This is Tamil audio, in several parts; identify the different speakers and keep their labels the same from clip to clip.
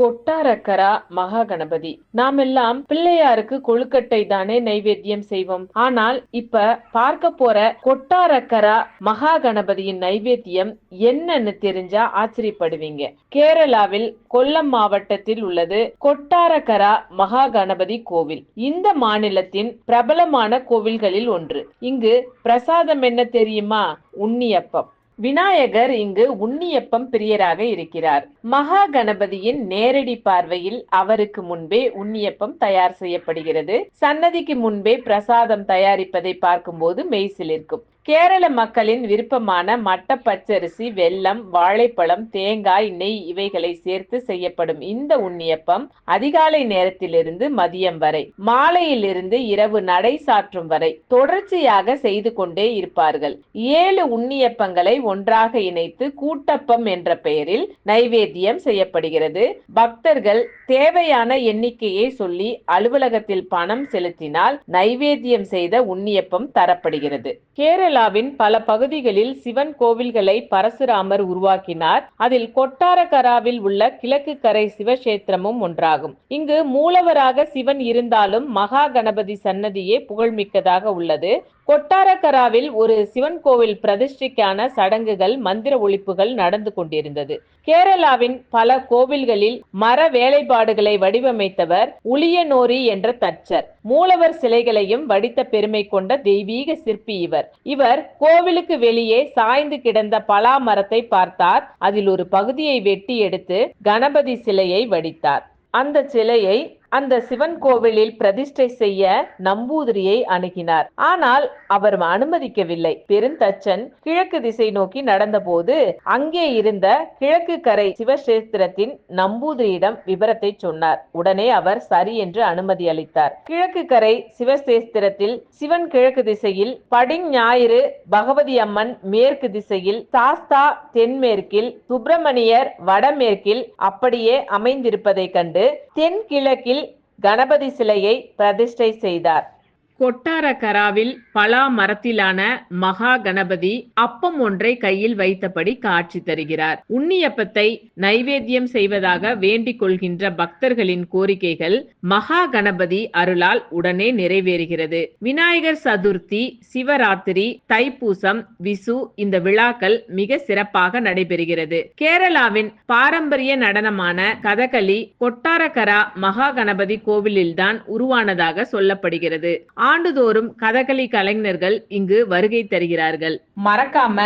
Speaker 1: கொட்டாரக்கரா மகா கணபதி நாமெல்லாம் பிள்ளையாருக்கு கொழுக்கட்டை தானே நைவேத்தியம் செய்வோம். ஆனால் இப்ப பார்க்க போற கொட்டாரக்கரா மகா கணபதியின் நைவேத்தியம் என்னன்னு தெரிஞ்சா ஆச்சரியப்படுவீங்க. கேரளாவில் கொல்லம் மாவட்டத்தில் உள்ளது கொட்டாரக்கரா மகா கணபதி கோவில். இந்த மாநிலத்தின் பிரபலமான கோவில்களில் ஒன்று. இங்கு பிரசாதம் என்ன தெரியுமா? உண்ணியப்பம் விநாயகர் இங்கு உண்ணியப்பம் பிரியராக இருக்கிறார். மகா கணபதியின் நேரடி பார்வையில் அவருக்கு முன்பே உண்ணியப்பம் தயார் செய்யப்படுகிறது. சன்னதிக்கு முன்பே பிரசாதம் தயாரிப்பதை பார்க்கும்போது மெய்சிலிருக்கும். கேரள மக்களின் விருப்பமான மட்ட பச்சரிசி வெல்லம் வாழைப்பழம் தேங்காய் நெய் இவைகளை சேர்த்து செய்யப்படும் இந்த உண்ணியப்பம் அதிகாலை நேரத்திலிருந்து மதியம் வரை மாலையிலிருந்து இரவு நடை சாற்றும் வரை தொடர்ச்சியாக செய்து கொண்டே இருப்பார்கள். ஏழு உண்ணியப்பங்களை ஒன்றாக இணைத்து கூட்டப்பம் என்ற பெயரில் நைவேத்தியம் செய்யப்படுகிறது. பக்தர்கள் தேவையான எண்ணிக்கையை சொல்லி அலுவலகத்தில் பணம் செலுத்தினால் நைவேத்தியம் செய்த உண்ணியப்பம் தரப்படுகிறது. கேரள கேரளாவின் பல பகுதிகளில் சிவன் கோவில்களை பரசுராமர் உருவாக்கினார். அதில் கொட்டாரகராவில் உள்ள கிழக்கு கரை சிவக்ஷேத்திரமும் ஒன்றாகும். இங்கு மூலவராக சிவன் இருந்தாலும் மகா கணபதி சன்னதியே புகழ்மிக்கதாக உள்ளது. கொட்டாரகராவில் ஒரு சிவன் கோவில் பிரதிஷ்டைக்கான சடங்குகள் மந்திர ஒழிப்புகள் நடந்து கொண்டிருந்தது. கேரளாவின் பல கோவில்களில் மர வேலைப்பாடுகளை வடிவமைத்தவர் உளியனோரி என்ற தச்சர். மூலவர் சிலைகளையும் வடித்த பெருமை கொண்ட தெய்வீக சிற்பி இவர் இவர். கோவிலுக்கு வெளியே சாய்ந்து கிடந்த பலா மரத்தை பார்த்தார். அதில் ஒரு பகுதியை வெட்டி எடுத்து கணபதி சிலையை வடித்தார். அந்த சிலையை அந்த சிவன் கோவிலில் பிரதிஷ்டை செய்ய நம்பூதிரியை அணுகினார். ஆனால் அவர் அனுமதிக்கவில்லை. பெருந்தச்சன் கிழக்கு திசை நோக்கி நடந்தபோது அங்கே இருந்த கிழக்கு கரை சிவசேத்திரத்தின் நம்பூதிரியிடம் விவரத்தை சொன்னார். உடனே அவர் சரி என்று அனுமதி அளித்தார். கிழக்கு கரை சிவசேஸ்திரத்தில் சிவன் கிழக்கு திசையில் படிஞ்ஞாயிறு பகவதி அம்மன் மேற்கு திசையில் சாஸ்தா தென்மேற்கில் சுப்பிரமணியர் வடமேற்கில் அப்படியே அமைந்திருப்பதை கண்டு தென்கிழக்கில் கணபதி சிலையை பிரதிஷ்டை செய்தார். கொட்டாரக்கராவில் பலா மரத்திலான மகா கணபதி அப்பம் ஒன்றை கையில் வைத்தபடி காட்சி தருகிறார். உண்ணியப்பத்தை நைவேத்தியம் செய்வதாக வேண்டிக் கொள்கின்ற பக்தர்களின் கோரிக்கைகள் மகா கணபதி அருளால் உடனே நிறைவேறுகிறது. விநாயகர் சதுர்த்தி சிவராத்திரி தைப்பூசம் விசு இந்த விழாக்கள் மிக சிறப்பாக நடைபெறுகிறது. கேரளாவின் பாரம்பரிய நடனமான கதகளி கொட்டாரக்கரா மகா கணபதி கோவிலில்தான் உருவானதாக சொல்லப்படுகிறது. ஆண்டுதோறும் கதகளி கலைஞர்கள் இங்கு வருகை தருகிறார்கள். மறக்காம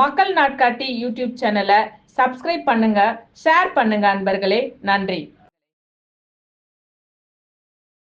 Speaker 1: மக்கள் நாட்காட்டி யூடியூப் சேனலை சப்ஸ்கிரைப் பண்ணுங்க ஷேர் பண்ணுங்க அன்பர்களே நன்றி.